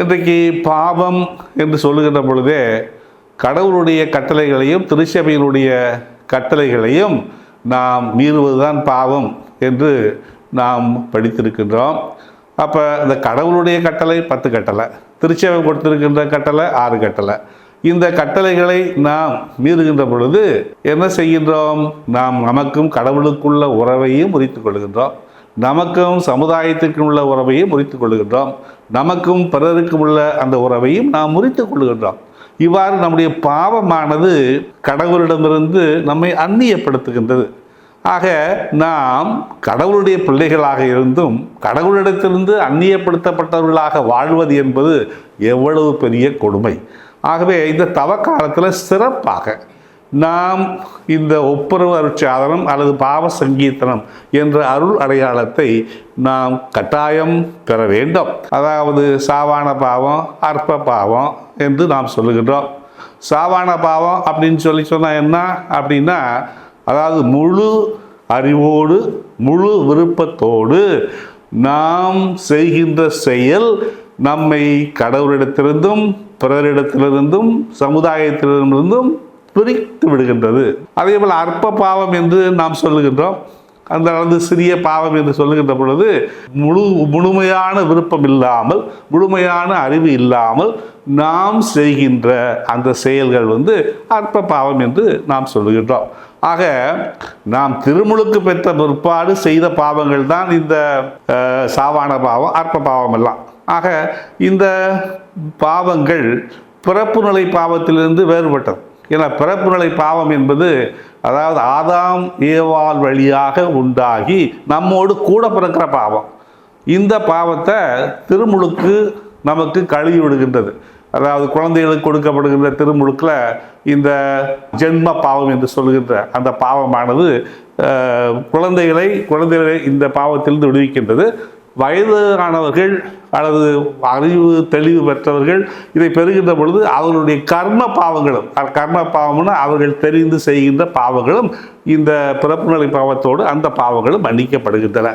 இன்றைக்கு பாவம் என்று சொல்லுகின்ற பொழுதே கடவுளுடைய கட்டளைகளையும் திருச்சபையினுடைய கட்டளைகளையும் நாம் மீறுவதுதான் பாவம் என்று நாம் படித்திருக்கின்றோம். அப்போ இந்த கடவுளுடைய கட்டளை பத்து கட்டளை திருச்சபை கொடுத்திருக்கின்ற கட்டளை ஆறு கட்டளை. இந்த கட்டளைகளை நாம் மீறுகின்ற பொழுது என்ன செய்கின்றோம்? நாம் நமக்கும் கடவுளுக்குள்ள உறவையும் முறித்து கொள்கின்றோம். நமக்கும் சமுதாயத்திற்கும் உள்ள உறவையும் முறித்து கொள்கின்றோம் நமக்கும் பிறருக்கும் உள்ள அந்த உறவையும் நாம் முறித்து கொள்கின்றோம் இவ்வாறு நம்முடைய பாவமானது கடவுளிடமிருந்து நம்மை அந்நியப்படுத்துகின்றது. ஆக நாம் கடவுளுடைய பிள்ளைகளாக இருந்தும் கடவுளிடத்திலிருந்து அந்நியப்படுத்தப்பட்டவர்களாக வாழ்வது என்பது எவ்வளவு பெரிய கொடுமை. ஆகவே இந்த தவக்காலத்தில் சிறப்பாக நாம் இந்த ஒப்புரவு அருட்சாதனம் அல்லது பாவ சங்கீர்த்தனம் என்ற அருள் அடையாளத்தை நாம் கட்டாயம் பெற வேண்டும். அதாவது சாவான பாவம் அற்ப பாவம் என்று நாம் சொல்லுகின்றோம். சாவான பாவம் அப்படின்னு சொல்லி சொன்னால் என்ன? அப்படின்னா அதாவது முழு அறிவோடு முழு விருப்பத்தோடு நாம் செய்கின்ற செயல் நம்மை கடவுளிடத்திலிருந்தும் பிறரிடத்திலிருந்தும் சமுதாயத்திலிருந்தும் பிரித்து விடுகின்றது. அதே போல் அற்ப பாவம் என்று நாம் சொல்லுகின்றோம். அந்த அளவு சிறிய பாவம் என்று சொல்லுகின்ற பொழுது முழு முழுமையான விருப்பம் இல்லாமல் முழுமையான அறிவு இல்லாமல் நாம் செய்கின்ற அந்த செயல்கள் வந்து அற்ப பாவம் என்று நாம் சொல்லுகின்றோம். ஆக நாம் திருமுழுக்கு பெற்ற பிற்பாடு செய்த பாவங்கள் தான் இந்த சாவான பாவம் அற்ப பாவம் எல்லாம். ஆக இந்த பாவங்கள் பிறப்பு நிலை பாவத்திலிருந்து வேறுபட்டது. ஏன்னா பிறப்பு நிலை பாவம் என்பது அதாவது ஆதாம் ஏவால் வழியாக உண்டாகி நம்மோடு கூட பிறக்கிற பாவம். இந்த பாவத்தை திருமுழுக்கு நமக்கு கழுவி விடுகின்றது அதாவது குழந்தைகளுக்கு கொடுக்கப்படுகின்ற திருமுழுக்கில் இந்த ஜென்ம பாவம் என்று சொல்கின்ற அந்த பாவமானது குழந்தைகளை குழந்தைகளை இந்த பாவத்திலிருந்து விடுவிக்கின்றது. வயதானவர்கள் அல்லது அறிவு தெளிவு பெற்றவர்கள் இதை பெறுகின்ற பொழுது அவர்களுடைய கர்ம பாவங்களும் கர்ம பாவம்னா அவர்கள் தெரிந்து செய்கின்ற பாவங்களும் இந்த பிறப்பு நிலை பாவத்தோடு அந்த பாவங்களும் மன்னிக்கப்படுகின்றன.